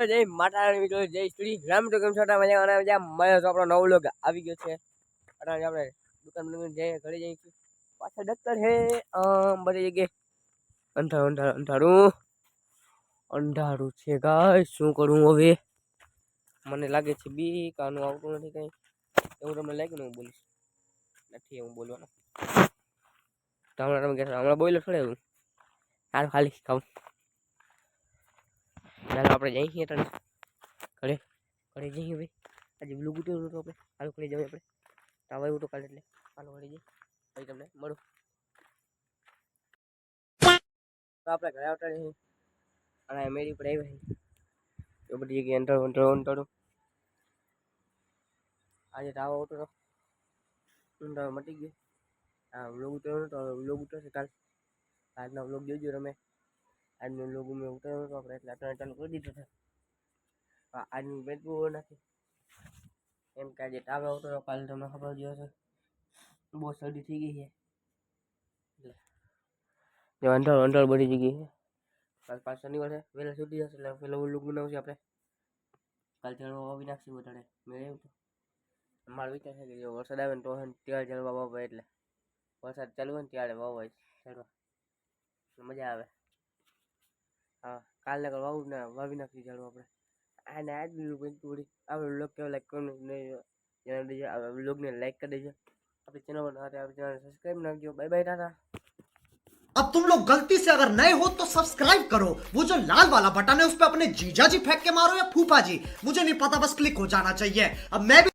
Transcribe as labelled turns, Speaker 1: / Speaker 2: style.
Speaker 1: જય માતારાણી મિત્રો, જય શ્રી રામ તો કેમ મજા અને મજા મજા તો આપણો નવો લોગ આવી ગયો છે. અટાણે આપણે દુકાન દુકાન જઈએ ઘરે છીએ. પાછળ ડક્ટર હે આમ બધી જગ્યાએ અંધારું અંધારું અંધારું. અંધારું છે ગાય શું કરું હવે? મને લાગે છે બી કાનું આવતું નથી કંઈ. એવું તમને લાગ્યું ને હું બોલીશ? નથી એવું બોલવાનું. હમણાં તમે કહેશો, હમણાં બોલો છોડે એવું? હાલ ખાલી ખાવું. ચાલો આપણે જઈએ છીએ તને ઘરે ઘરે જઈએ ભાઈ. આજે બ્લુ ગુટું હતું આપણે. હાલો ઘરે જઈએ આપણે. તાવ હતું કાલે એટલે. હાલો ઘરે જઈએ. પછી તમને મળું. તો આપણે ઘરે આવતા નહીં અને મેરી પર આવ્યા છીએ તો બધી જગ્યાએ અંતર અંતર અંતરું આજે તાવ આવતો હતો મટી ગયો. હા વ્લોગ ઉતર્યો નતો વ્લોગ ઉતરશે કાલ. આજનો વ્લોગ જોજો તમે. આજનો લોગો મેં ઉતાર્યો હતો આપણે એટલે અત્યારે ચાલુ કરી દીધો હતો. આજનું બેટ બહુ નથી એમ કે આજે ટાવે હતો, કાલે તમને ખબર જ હશે. બહુ શરદી થઈ ગઈ છે. એટલે. જો અંધાર બની જઈ ગઈ છે. કાલ પાછ શનિવાર છે, વહેલા છૂટી જશે, એટલે પેલો વ્લોગ બનાવશે આપણે. કાલ ચડવા વાવી નાખશું બધાને. મેં એવું તો. મારો વિચાર છે કે જો વરસાદ આવે ને તો ત્યારે ચડવા વાવવા એટલે. વરસાદ ચાલુ હોય ને ત્યારે ઝાડવા. એટલે મજા આવે. હા કાલ નકર વાવું ને વાવી નાખી ઝાડવા આપણે આને આજ બી પણ થોડી આપણે લોક કેવા લાઈક કરવું નહીં જેના દેજો આ વ્લોગને લાઈક કરી દેજો આપણી ચેનલ પર સાથે આપણી ચેનલ સબસ્ક્રાઈબ નાખજો બાય બાય ટાટા
Speaker 2: अब तुम लोग गलती से अगर नए हो तो सब्सक्राइब करो वो जो लाल वाला बटन है उस पर अपने जीजा जी फेंक के मारो या फूफा जी मुझे नहीं पता बस क्लिक हो जाना चाहिए अब मैं भी